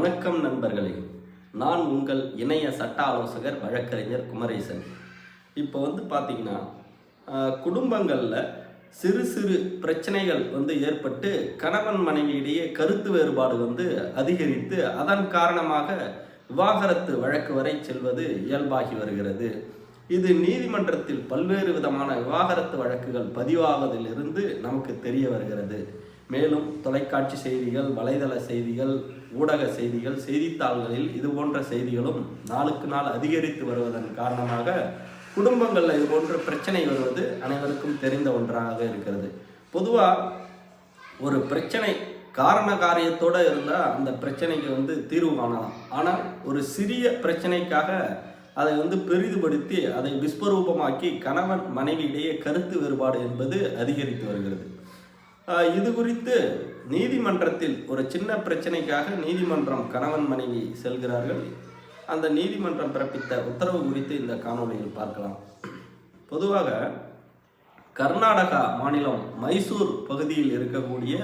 வணக்கம் நண்பர்களே. நான் உங்கள் இணைய சட்ட ஆலோசகர் வழக்கறிஞர் குமரேசன். இப்போ வந்து பார்த்தீங்கன்னா குடும்பங்களில் சிறு சிறு பிரச்சனைகள் வந்து ஏற்பட்டு கணவன் மனைவியிடையே கருத்து வேறுபாடு வந்து அதிகரித்து அதன் காரணமாக விவாகரத்து வழக்கு வரை செல்வது இயல்பாகி வருகிறது. இது நீதிமன்றத்தில் பல்வேறு விதமான விவாகரத்து வழக்குகள் பதிவாவதிலிருந்து நமக்கு தெரிய வருகிறது. மேலும் தொலைக்காட்சி செய்திகள் வலைதள செய்திகள் ஊடக செய்திகள் செய்தித்தாள்களில் இது போன்ற செய்திகளும் நாளுக்கு நாள் அதிகரித்து வருவதன் காரணமாக குடும்பங்களில் இது போன்ற பிரச்சனை வருவது அனைவருக்கும் தெரிந்த ஒன்றாக இருக்கிறது. பொதுவாக ஒரு பிரச்சனை காரண காரியத்தோடு இருந்தால் அந்த பிரச்சனைக்கு வந்து தீர்வு காணலாம். ஆனால் ஒரு சிறிய பிரச்சனைக்காக அதை வந்து பெரிதுபடுத்தி அதை விஸ்வரூபமாக்கி கணவன் மனைவியிடையே கருத்து வேறுபாடு என்பது அதிகரித்து வருகிறது. இது குறித்து நீதிமன்றத்தில் ஒரு சின்ன பிரச்சனைக்காக நீதிமன்றம் கணவன் மனைவி செல்கிறார்கள். அந்த நீதிமன்றம் பிறப்பித்த உத்தரவு குறித்து இந்த காணொலியில் பார்க்கலாம். பொதுவாக கர்நாடகா மாநிலம் மைசூர் பகுதியில் இருக்கக்கூடிய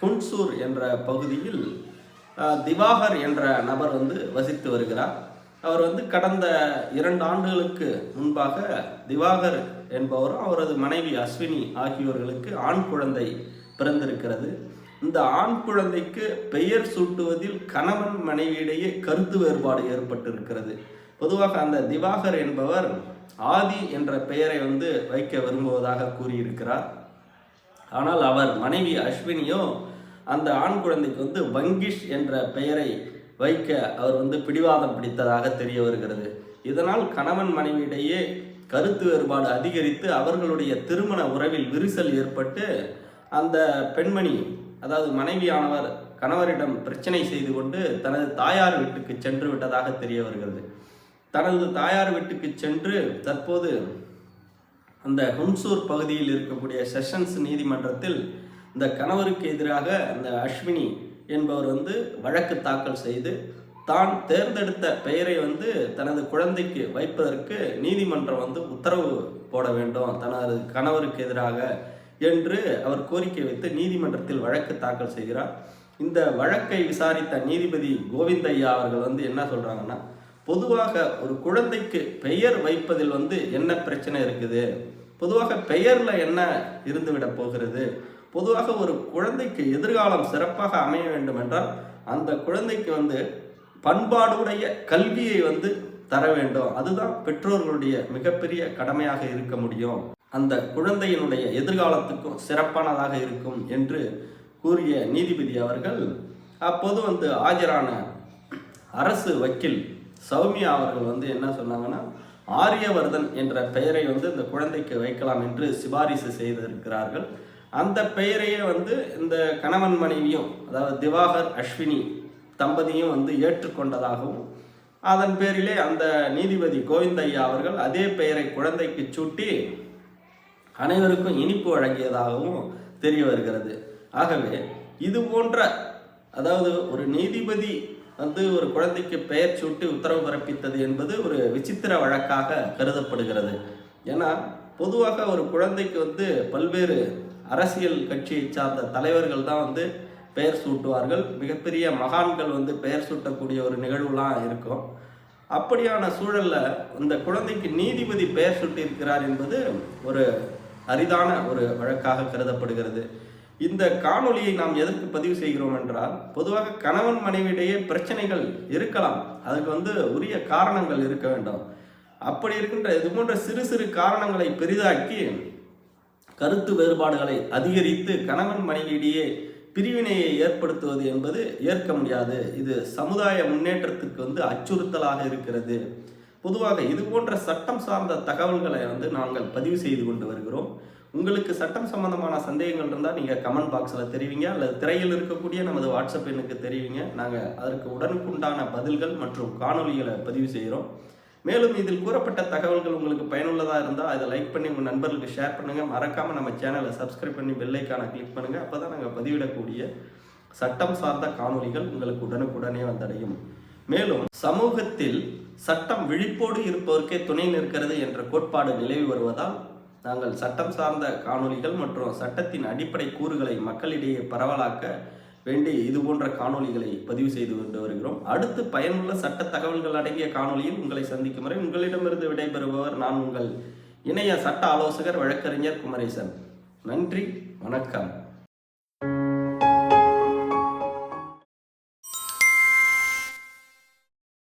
ஹுன்சூர் என்ற பகுதியில் திவாகர் என்ற நபர் வந்து வசித்து வருகிறார். அவர் வந்து கடந்த இரண்டு ஆண்டுகளுக்கு முன்பாக திவாகர் என்பவரும் அவரது மனைவி அஸ்வினி ஆகியோர்களுக்கு ஆண் குழந்தை பிறந்திருக்கிறது. இந்த ஆண் குழந்தைக்கு பெயர் சூட்டுவதில் கணவன் மனைவியிடையே கருத்து வேறுபாடு ஏற்பட்டிருக்கிறது. பொதுவாக அந்த திவாகர் என்பவர் ஆதி என்ற பெயரை வந்து வைக்க விரும்புவதாக கூறியிருக்கிறார். ஆனால் அவர் மனைவி அஸ்வினியோ அந்த ஆண் குழந்தைக்கு வந்து வங்கிஷ் என்ற பெயரை வைக்க அவர் வந்து பிடிவாதம் பிடித்ததாக தெரிய வருகிறது. இதனால் கணவன் மனைவியிடையே கருத்து வேறுபாடு அதிகரித்து அவர்களுடைய திருமண உறவில் விரிசல் ஏற்பட்டு அந்த பெண்மணி அதாவது மனைவியானவர் கணவரிடம் பிரச்சனை செய்து கொண்டு தனது தாயார் வீட்டுக்கு சென்று விட்டதாக தெரிய வருகிறது தனது தாயார் வீட்டுக்கு சென்று தற்போது அந்த ஹுன்சூர் பகுதியில் இருக்கக்கூடிய செஷன்ஸ் நீதிமன்றத்தில் இந்த கணவருக்கு எதிராக அந்த அஸ்வினி என்பவர் வந்து வழக்கு தாக்கல் செய்து தான் தேர்ந்தெடுத்த பெயரை வந்து தனது குழந்தைக்கு வைப்பதற்கு நீதிமன்றம் வந்து உத்தரவு போட வேண்டும். தனது கணவருக்கு எதிராக என்று அவர் கோரிக்கை வைத்து நீதிமன்றத்தில் வழக்கு தாக்கல் செய்கிறார். இந்த வழக்கை விசாரித்த நீதிபதி கோவிந்தையா அவர்கள் வந்து என்ன சொல்கிறாங்கன்னா பொதுவாக ஒரு குழந்தைக்கு பெயர் வைப்பதில் வந்து என்ன பிரச்சனை இருக்குது? பொதுவாக பெயரில் என்ன இருந்துவிட போகிறது? பொதுவாக ஒரு குழந்தைக்கு எதிர்காலம் சிறப்பாக அமைய வேண்டும் என்றால் அந்த குழந்தைக்கு வந்து பண்பாடுடைய கல்வியை வந்து தர வேண்டும். அதுதான் பெற்றோர்களுடைய மிகப்பெரிய கடமையாக இருக்க முடியும். அந்த குழந்தையினுடைய எதிர்காலத்துக்கும் சிறப்பானதாக இருக்கும் என்று கூறிய நீதிபதி அவர்கள் அப்போது வந்து ஆஜரான அரசு வக்கீல் சௌமியா அவர்கள் வந்து என்ன சொன்னாங்கன்னா ஆரியவர்தன் என்ற பெயரை வந்து இந்த குழந்தைக்கு வைக்கலாம் என்று சிபாரிசு செய்திருக்கிறார்கள். அந்த பெயரையே வந்து இந்த கணவன் மனைவியும் அதாவது திவாகர் அஸ்வினி தம்பதியும் வந்து ஏற்றுக்கொண்டதாகவும் அதன் பேரிலே அந்த நீதிபதி கோவிந்தையா அவர்கள் அதே பெயரை குழந்தைக்கு சூட்டி அனைவருக்கும் இனிப்பு வழங்கியதாகவும் தெரிய வருகிறது. ஆகவே இது போன்ற அதாவது ஒரு நீதிபதி வந்து ஒரு குழந்தைக்கு பெயர் சூட்டி உத்தரவு பிறப்பித்தது என்பது ஒரு விசித்திர வழக்காக கருதப்படுகிறது. ஏன்னா பொதுவாக ஒரு குழந்தைக்கு வந்து பல்வேறு அரசியல் கட்சியை சார்ந்த தலைவர்கள் தான் வந்து பெயர் சூட்டுவார்கள். மிகப்பெரிய மகான்கள் வந்து பெயர் சூட்டக்கூடிய ஒரு நிகழ்வுலாம் இருக்கும். அப்படியான சூழலில் இந்த குழந்தைக்கு நீதிபதி பெயர் சூட்டியிருக்கிறார் என்பது ஒரு அரிதான ஒரு வழக்காக கருதப்படுகிறது. இந்த காணொலியை நாம் எதற்கு பதிவு செய்கிறோம் என்றால் பொதுவாக கணவன் மனைவியிடையே பிரச்சனைகள் இருக்கலாம். அதுக்கு வந்து உரிய காரணங்கள் இருக்க வேண்டும். அப்படி இருக்கின்ற இது போன்ற சிறு சிறு காரணங்களை பெரிதாக்கி கருத்து வேறுபாடுகளை அதிகரித்து கணவன் மனைவியிடையே பிரிவினையை ஏற்படுத்துவது என்பது ஏற்க முடியாது. இது சமுதாய முன்னேற்றத்துக்கு வந்து அச்சுறுத்தலாக இருக்கிறது. பொதுவாக இது போன்ற சட்டம் சார்ந்த தகவல்களை வந்து நாங்கள் பதிவு செய்து கொண்டு வருகிறோம். உங்களுக்கு சட்டம் சம்பந்தமான சந்தேகங்கள் இருந்தால் நீங்கள் கமெண்ட் பாக்ஸில் தெரிவிங்க. அல்லது திரையில் இருக்கக்கூடிய நமது வாட்ஸ்அப் எண்ணுக்கு தெரிவிங்க. நாங்கள் அதற்கு உடனுக்குண்டான பதில்கள் மற்றும் காணொளிகளை பதிவு செய்கிறோம். மேலும் இதில் கூறப்பட்ட தகவல்கள் உங்களுக்கு பயனுள்ளதாக இருந்தால் அதை லைக் பண்ணி உங்கள் நண்பர்களுக்கு ஷேர் பண்ணுங்கள் மறக்காமல் நம்ம சேனலை சப்ஸ்கிரைப் பண்ணி பெல்லைக்கான கிளிக் பண்ணுங்கள் அப்போ தான் நாங்கள் பதிவிடக்கூடிய சட்டம் சார்ந்த காணொளிகள் உங்களுக்கு உடனுக்குடனே வந்தடையும். மேலும் சமூகத்தில் சட்டம் விழிப்போடு இருப்பவருக்கே துணை நிற்கிறது என்ற கோட்பாடு நிலவி வருவதால் நாங்கள் சட்டம் சார்ந்த காணொளிகள் மற்றும் சட்டத்தின் அடிப்படை கூறுகளை மக்களிடையே பரவலாக்க வேண்டி இது போன்ற காணொளிகளை பதிவு செய்து கொண்டு வருகிறோம். அடுத்து பயனுள்ள சட்ட தகவல்கள் அடங்கிய காணொலியில் உங்களை சந்திக்கும் வரை உங்களிடமிருந்து விடைபெறுபவர் நான் உங்கள் இணைய சட்ட ஆலோசகர் வழக்கறிஞர் குமரேசன். நன்றி வணக்கம்.